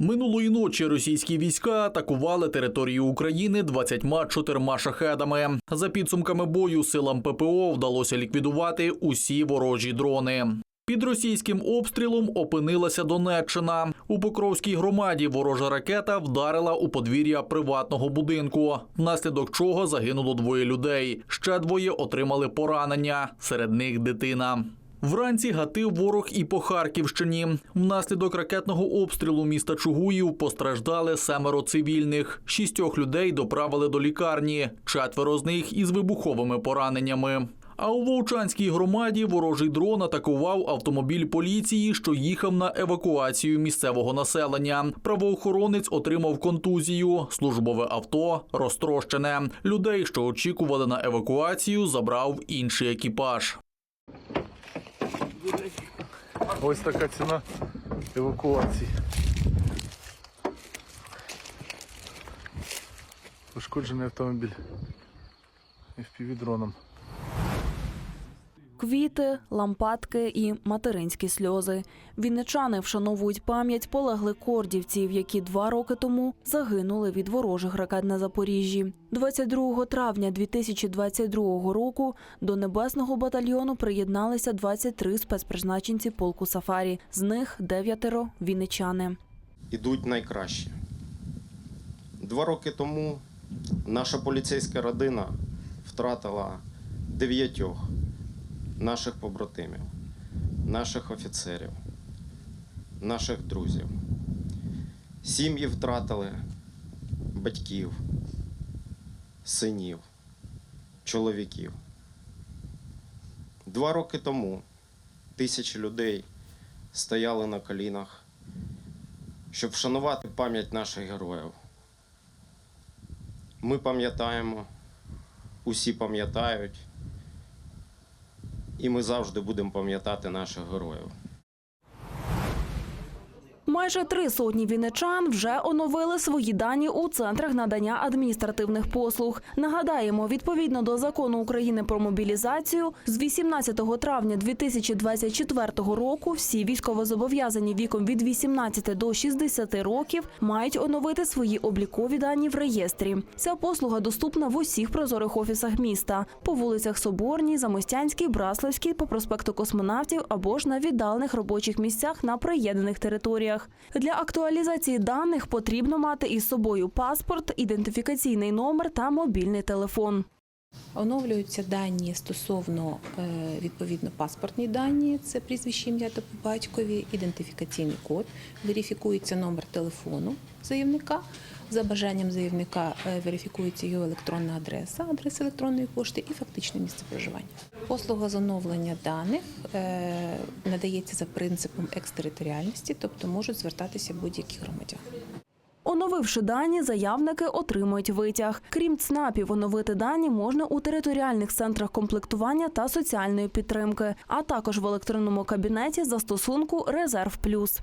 Минулої ночі російські війська атакували територію України 24 шахедами. За підсумками бою силам ППО вдалося ліквідувати усі ворожі дрони. Під російським обстрілом опинилася Донеччина. У Покровській громаді ворожа ракета вдарила у подвір'я приватного будинку, внаслідок чого загинуло двоє людей. Ще двоє отримали поранення, серед них дитина. Вранці гатив ворог і по Харківщині. Внаслідок ракетного обстрілу міста Чугуїв постраждали семеро цивільних. Шістьох людей доправили до лікарні, четверо з них із вибуховими пораненнями. А у Вовчанській громаді ворожий дрон атакував автомобіль поліції, що їхав на евакуацію місцевого населення. Правоохоронець отримав контузію. Службове авто розтрощене. Людей, що очікували на евакуацію, забрав інший екіпаж. Ось така ціна евакуації. Пошкоджений автомобіль FPV-дроном. Квіти, лампадки і материнські сльози. Вінничани вшановують пам'ять полеглих кордівців, які два роки тому загинули від ворожих ракет на Запоріжжі. 22 травня 2022 року до небесного батальйону приєдналися 23 спецпризначенці полку Сафарі. З них дев'ятеро вінничани. ідуть найкраще. Два роки тому наша поліцейська родина втратила дев'ятьох наших побратимів, наших офіцерів, наших друзів. Сім'ї втратили батьків, синів, чоловіків. Два роки тому тисячі людей стояли на колінах щоб вшанувати пам'ять наших героїв. Ми пам'ятаємо, усі пам'ятають, і ми завжди будемо пам'ятати наших героїв. Майже три сотні вінничан вже оновили свої дані у центрах надання адміністративних послуг. Нагадаємо, відповідно до закону України про мобілізацію, з 18 травня 2024 року всі військовозобов'язані віком від 18 до 60 років мають оновити свої облікові дані в реєстрі. Ця послуга доступна в усіх прозорих офісах міста по вулицях Соборній, Замостянській, Браславській, по проспекту Космонавтів або ж на віддалених робочих місцях на приєднаних територіях. Для актуалізації даних потрібно мати із собою паспорт, ідентифікаційний номер та мобільний телефон. Оновлюються дані стосовно е, відповідно паспортні дані, це прізвище ім'я та по батькові, ідентифікаційний код, верифікується номер телефону заявника. За бажанням заявника е, верифікується його електронна адреса, адреса електронної пошти і фактичне місце проживання. Послуга з оновлення даних е, надається за принципом екстериторіальності, тобто можуть звертатися будь-які громадяни. Оновивши дані, заявники отримують витяг. Крім ЦНАПів, оновити дані можна у територіальних центрах комплектування та соціальної підтримки, а також в електронному кабінеті застосунку Резерв Плюс.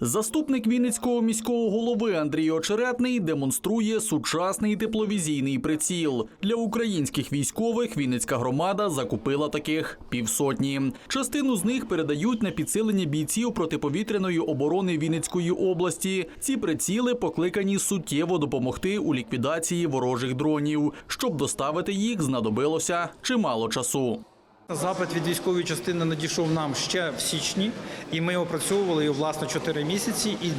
Заступник Вінницького міського голови Андрій Очеретний демонструє сучасний тепловізійний приціл. Для українських військових Вінницька громада закупила таких півсотні. Частину з них передають на підсилення бійців протиповітряної оборони Вінницької області. Ці приціли покликані суттєво допомогти у ліквідації ворожих дронів. Щоб доставити їх, знадобилося чимало часу. Запит від військової частини надійшов нам ще в січні, і ми опрацьовували його власне 4 місяці. І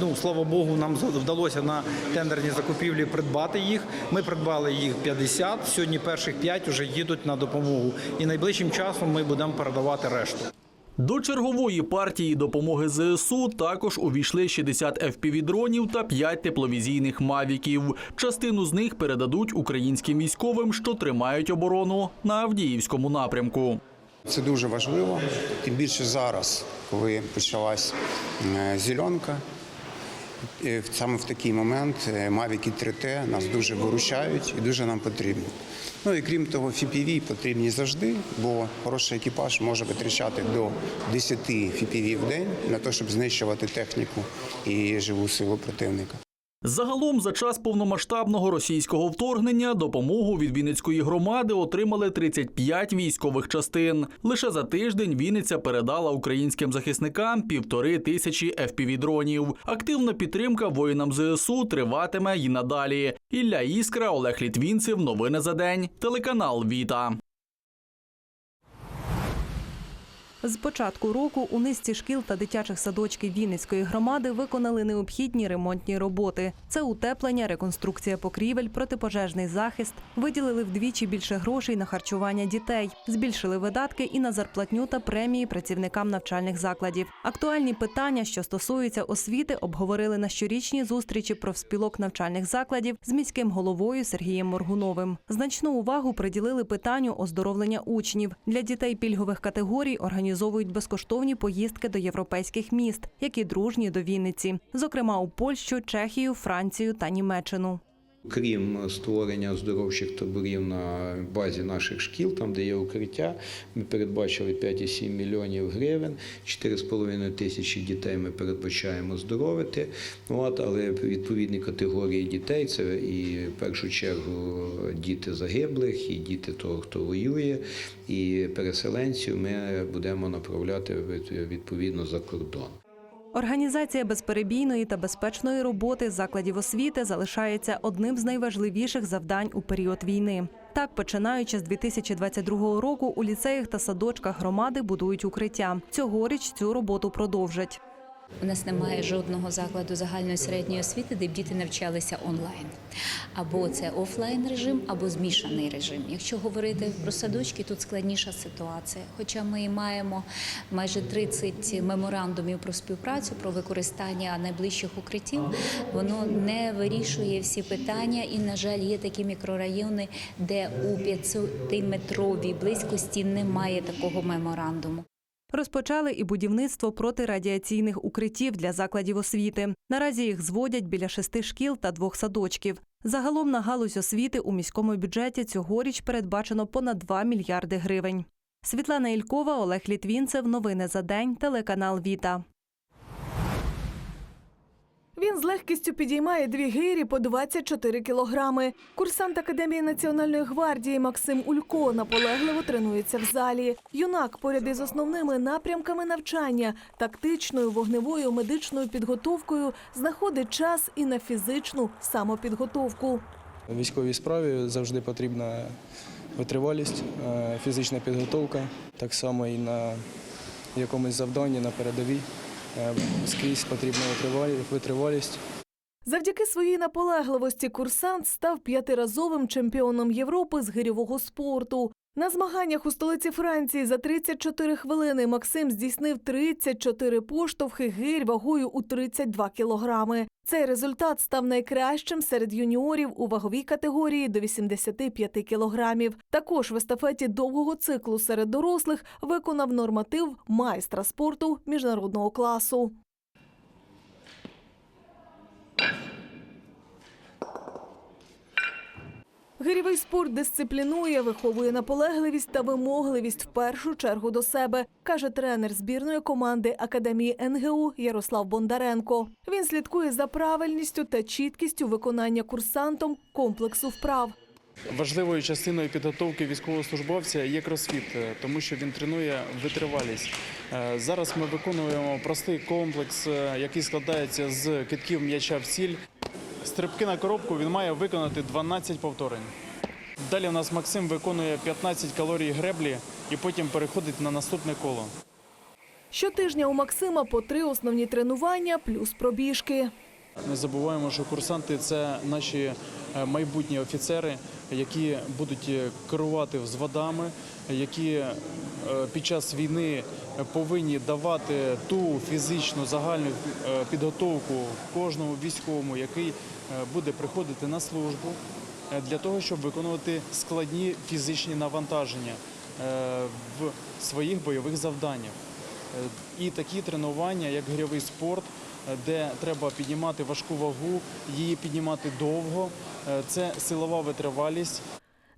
ну, слава Богу, нам вдалося на тендерні закупівлі придбати їх. Ми придбали їх 50, Сьогодні перших 5 вже їдуть на допомогу. І найближчим часом ми будемо передавати решту. До чергової партії допомоги ЗСУ також увійшли 60 FPV-дронів та 5 тепловізійних мавіків. Частину з них передадуть українським військовим, що тримають оборону на Авдіївському напрямку. Це дуже важливо, тим більше зараз, коли почалась е, зеленка. Е, Саме в такий момент е, Mavic 3T нас дуже виручають і дуже нам потрібні. Ну і крім того, FPV потрібні завжди, бо хороший екіпаж може витрачати до 10 FPV в день на те, щоб знищувати техніку і живу силу противника. Загалом за час повномасштабного російського вторгнення допомогу від Вінницької громади отримали 35 військових частин. Лише за тиждень Вінниця передала українським захисникам півтори тисячі FPV-дронів. Активна підтримка воїнам ЗСУ триватиме і надалі. Ілля Іскра, Олег Літвінцев. Новини за день. Телеканал Віта. З початку року у низці шкіл та дитячих садочків Вінницької громади виконали необхідні ремонтні роботи. Це утеплення, реконструкція покрівель, протипожежний захист. Виділили вдвічі більше грошей на харчування дітей, збільшили видатки і на зарплатню та премії працівникам навчальних закладів. Актуальні питання, що стосуються освіти, обговорили на щорічній зустрічі профспілок навчальних закладів з міським головою Сергієм Моргуновим. Значну увагу приділили питанню оздоровлення учнів для дітей пільгових категорій. Організовують безкоштовні поїздки до європейських міст, які дружні до Вінниці, зокрема у Польщу, Чехію, Францію та Німеччину. Крім створення оздоровчих таборів на базі наших шкіл, там де є укриття, ми передбачили 5,7 мільйонів гривень, 4,5 тисячі дітей ми передбачаємо оздоровити. От, але відповідні категорії дітей це і в першу чергу діти загиблих, і діти того, хто воює, і переселенців ми будемо направляти відповідно за кордон. Організація безперебійної та безпечної роботи закладів освіти залишається одним з найважливіших завдань у період війни. Так, починаючи з 2022 року, у ліцеях та садочках громади будують укриття. Цьогоріч цю роботу продовжать. У нас немає жодного закладу загальної середньої освіти, де б діти навчалися онлайн. Або це офлайн режим, або змішаний режим. Якщо говорити про садочки, тут складніша ситуація. Хоча ми маємо майже 30 меморандумів про співпрацю, про використання найближчих укриттів, воно не вирішує всі питання. І, на жаль, є такі мікрорайони, де у 500-метровій близькості немає такого меморандуму. Розпочали і будівництво протирадіаційних укриттів для закладів освіти. Наразі їх зводять біля шести шкіл та двох садочків. Загалом на галузь освіти у міському бюджеті цьогоріч передбачено понад 2 мільярди гривень. Світлана Ількова, Олег Літвінцев. Новини за день. Телеканал Віта. Він з легкістю підіймає дві гирі по 24 кілограми. Курсант Академії Національної гвардії Максим Улько наполегливо тренується в залі. Юнак поряд із основними напрямками навчання, тактичною, вогневою, медичною підготовкою знаходить час і на фізичну самопідготовку. В військовій справі завжди потрібна витривалість, е, фізична підготовка, так само і на якомусь завданні на передовій. Е, Скрізь потрібна витривалі- витривалість. Завдяки своїй наполегливості курсант став п'ятиразовим чемпіоном Європи з гирьового спорту. На змаганнях у столиці Франції за 34 хвилини Максим здійснив 34 поштовхи гирь вагою у 32 кілограми. Цей результат став найкращим серед юніорів у ваговій категорії до 85 кілограмів. Також в естафеті довгого циклу серед дорослих виконав норматив майстра спорту міжнародного класу. Гирєвий спорт дисциплінує, виховує наполегливість та вимогливість в першу чергу до себе, каже тренер збірної команди Академії НГУ Ярослав Бондаренко. Він слідкує за правильністю та чіткістю виконання курсантом комплексу вправ. Важливою частиною підготовки військовослужбовця є кросфіт, е, тому що він тренує витривалість. Е, Зараз ми виконуємо простий комплекс, е, який складається з китків м'яча в ціль. Стрибки на коробку він має виконати 12 повторень. Далі у нас Максим виконує 15 калорій греблі і потім переходить на наступне коло. Щотижня у Максима по три основні тренування плюс пробіжки. Не забуваємо, що курсанти це наші е, майбутні офіцери, які будуть е, керувати взводами, які е, під час війни повинні давати ту фізичну загальну підготовку кожному військовому, який буде приходити на службу для того, щоб виконувати складні фізичні навантаження в своїх бойових завданнях. І такі тренування, як гирьовий спорт, де треба піднімати важку вагу, її піднімати довго, е, це силова витривалість.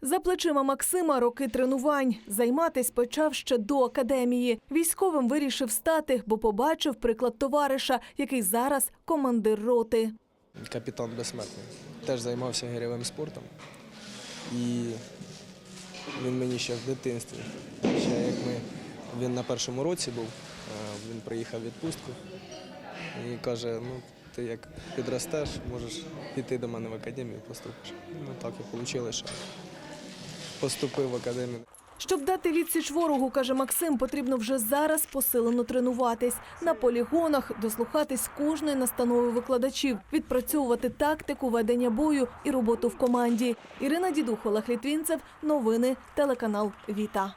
За плечима Максима роки тренувань. Займатись почав ще до академії. Військовим вирішив стати, бо побачив приклад товариша, який зараз командир роти. Капітан безсмертний. Теж займався гирьовим спортом. І він мені ще в дитинстві. Ще як ми, він на першому році був, е, він приїхав в відпустку і каже, ну ти як підростеш, можеш піти до мене в академію, поступиш. Ну так і вийшло, що поступив в академію. Щоб дати відсіч ворогу, каже Максим, потрібно вже зараз посилено тренуватись на полігонах, дослухатись кожної настанови викладачів, відпрацьовувати тактику ведення бою і роботу в команді. Ірина Дідух, Олег Літвінцев, новини, телеканал Віта.